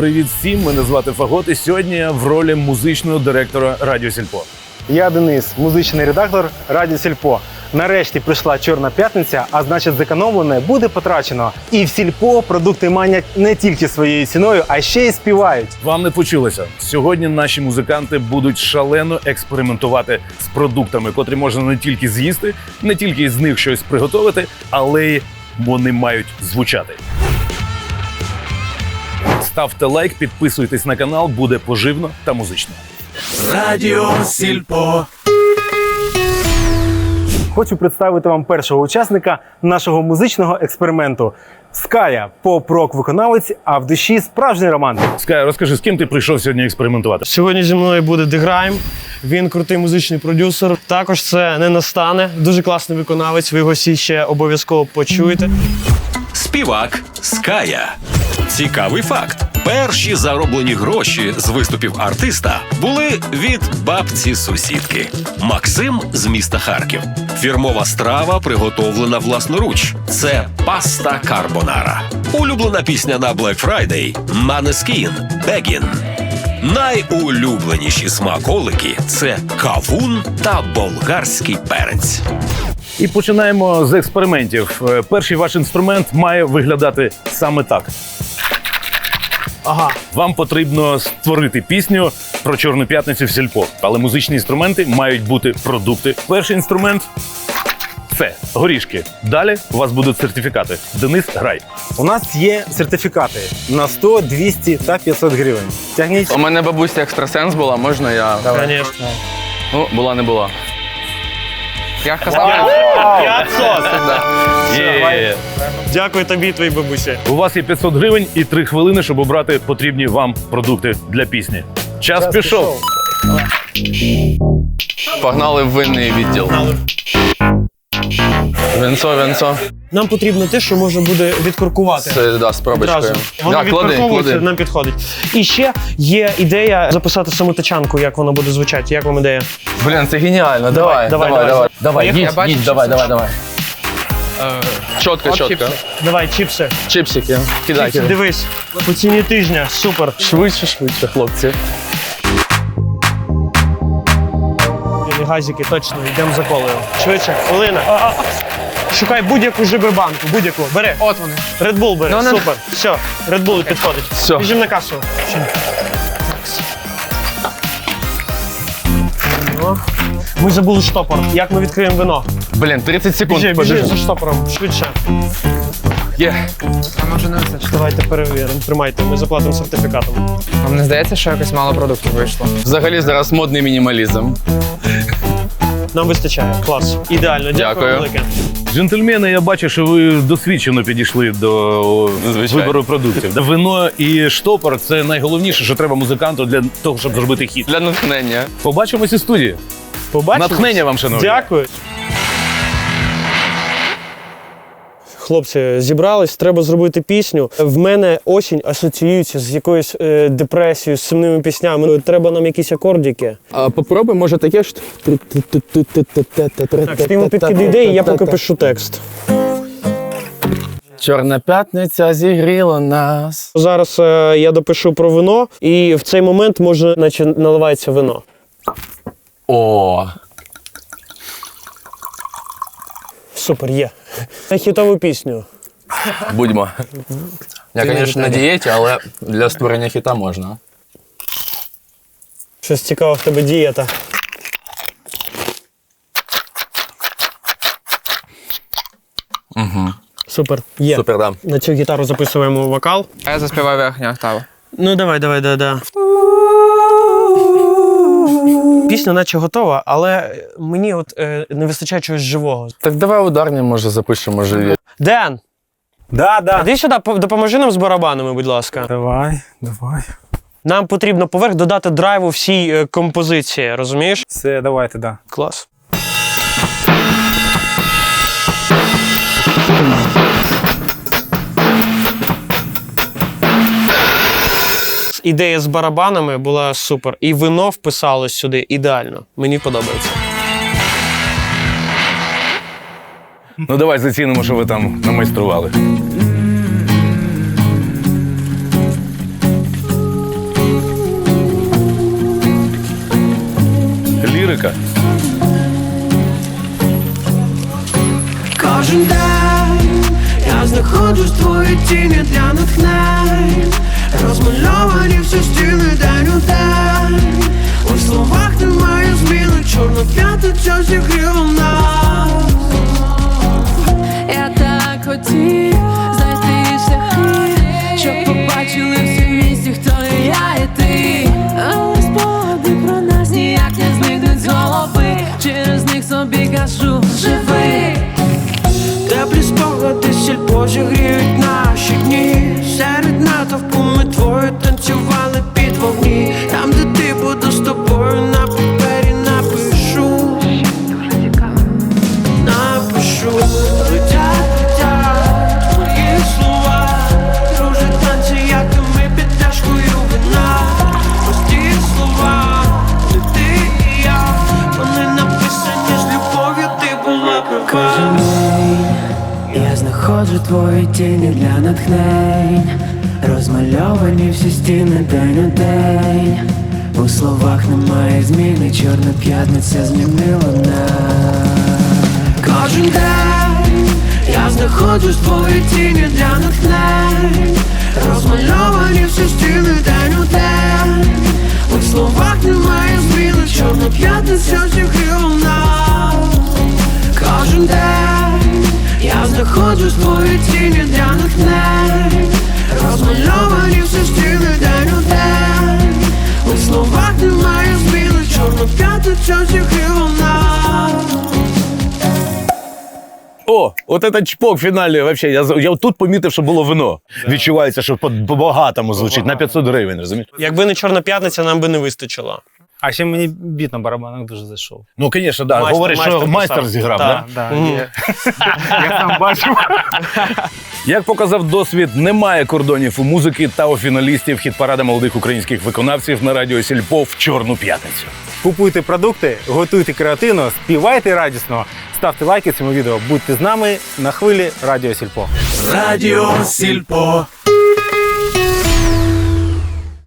Привіт всім! Мене звати Фагот, і сьогодні я в ролі музичного директора Радіо Сільпо. Я Денис, музичний редактор Радіо Сільпо. Нарешті прийшла чорна п'ятниця, а значить, зекономлене буде потрачено. І в сільпо продукти манять не тільки своєю ціною, а ще й співають. Вам не почулося. Сьогодні наші музиканти будуть шалено експериментувати з продуктами, котрі можна не тільки з'їсти, не тільки з них щось приготувати, але й вони мають звучати. Ставте лайк, підписуйтесь на канал, буде поживно та музично. Радіо Сільпо. Хочу представити вам першого учасника нашого музичного експерименту. Ская, поп-рок виконавець, а в душі справжній романтик. Скай, розкажи, з ким ти прийшов сьогодні експериментувати? Сьогодні зі мною буде Деграйм. Він крутий музичний продюсер. Також це не настане. Дуже класний виконавець. Ви його всі ще обов'язково почуєте. Співак Ская. Цікавий факт: перші зароблені гроші з виступів артиста були від бабці сусідки. Максим з міста Харків. Фірмова страва приготовлена власноруч. Це паста карбонара. Улюблена пісня на Black Friday Манескін Бегін. Найулюбленіші смаколики це кавун та болгарський перець. І починаємо з експериментів. Е, Перший ваш інструмент має виглядати саме так. Ага. Вам потрібно створити пісню про чорну п'ятницю в сільпо, але музичні інструменти мають бути продукти. Перший інструмент це горішки. Далі у вас будуть сертифікати. Денис, грай. У нас є сертифікати на 100, 200 та 500 гривень. Тягніть. У мене бабуся екстрасенс була, можна я. Звісно. Ну, була не була. Я казав. Є. Дякую тобі, твоїй бабусі. У вас є 500 гривень і 3 хвилини, щоб обрати потрібні вам продукти для пісні. Час, пішов. Погнали в винний відділ. Венцо, венцо. Нам потрібно те, що можна буде відкуркувати. Це да, з пробочкою. Воно Да, клади, відкорковується, нам підходить. І ще є ідея записати саму тачанку, як воно буде звучати. Як вам ідея? Блін, це геніально. Давай, давай, давай, давай. давай. Давай, їдь, їдь, давай, давай, давай. Чотко, чотко. Давай, чіпси. Чипсики. Кидай, Чіпси, кидай. дивись. По ціні тижня. Супер. Швидше, швидше, хлопці. Газики, точно, йдемо за колею. Швидше, хвилина. Шукай будь-яку ЖБ банку, будь-яку. Бери. От вони. Red Bull бери, Ну, не- супер. Все, Red Bull підходить. Все. Біжим на касу. Ми забули штопор. Як ми відкриємо вино? Блін, 30 секунд. Біжи, біжи за штопором, швидше. Є. А може не вистачить. Давайте перевіримо. Тримайте, ми заплатимо сертифікатом. Вам не здається, що якось мало продуктів вийшло? Взагалі зараз модний мінімалізм. Нам вистачає. Клас. Ідеально, дякую, Дякую. велике. Джентльмени, я бачу, що ви досвідчено підійшли до Звичайно. вибору продуктів. Вино і штопор це найголовніше, що треба музиканту для того, щоб зробити хіт. Для натхнення. Побачимось у студії. Побачимо. Натхнення вам, шановні. Дякую. Хлопці, зібрались, треба зробити пісню. В мене осінь асоціюється з якоюсь е, депресією, з сумними піснями. Треба нам якісь акордики. А попробуй, може таке ж. Так, ти йому ідеї, я поки пишу текст. Чорна п'ятниця зігріла нас. Зараз е, я допишу про вино, і в цей момент може, наче наливається вино. О, Супер, є. На хітову пісню. будьмо. Я, Ти на звісно, на гітарі. дієті, але для створення хіта можна. Щось цікаве в тебе дієта. Угу. Супер, є. Супер, да. На цю гітару записуємо вокал. А я заспіваю верхню октаву. Ну, давай, давай, да, да. Пісня наче готова, але мені от е, не вистачає чогось живого. Так давай ударні, може, запишемо живі. Ден, Да, да. іди сюди, по- допоможи нам з барабанами, будь ласка. Давай, давай. Нам потрібно поверх додати драйву всій е, композиції, розумієш? Все, давайте, да. Клас. ідея з барабанами була супер. І вино вписалось сюди ідеально. Мені подобається. Ну давай зацінимо, що ви там намайстрували. Лірика. Кожен день знаходжу в твої тіні для натхнень Розмальовані всі стіни день у день У словах немає зміни, чорна п'ятниця зігріла нас Я так хотів знайти шляхи, щоб побачили всі в місті, хто я і ти. Але спогади про нас ніяк не зникнуть з голови. Через них собі кажу, живи. Теплі спогади сільпо зігріють наші дні. Серед натовпу ми твої танцювали під вогні. Там, де знаходжу твої тіні для натхнень Розмальовані всі стіни день у день. У словах немає зміни, чорна п'ятниця змінила нас Кожен день я знаходжу твої тіні для натхнень Розмальовані всі стіни день у день. У словах немає зміни, чорна п'ятниця тіні для натхнень Розмальовані всі стіни день у день У словах немає зміни, чорна п'ятниця зігріла нас О, от этот чпок фінальний, вообще, я, я тут помітив, що було вино. Відчувається, що по- по-багатому звучить, на 500 гривень, розумієш? Якби не чорна п'ятниця, нам би не вистачило. А ще мені біт на барабанах дуже зайшов. Ну, звісно, да. Майстер- Говорить, що майстер майстер зіграв, Так. да? Да, Мгм. є. Я сам бачив. Як показав досвід, немає кордонів у музики та у фіналістів хіт-парада молодих українських виконавців на радіо Сільпо в Чорну п'ятницю. Купуйте продукти, готуйте креативно, співайте радісно, ставте лайки цьому відео. Будьте з нами на хвилі Радіо Сільпо. Радіо Сільпо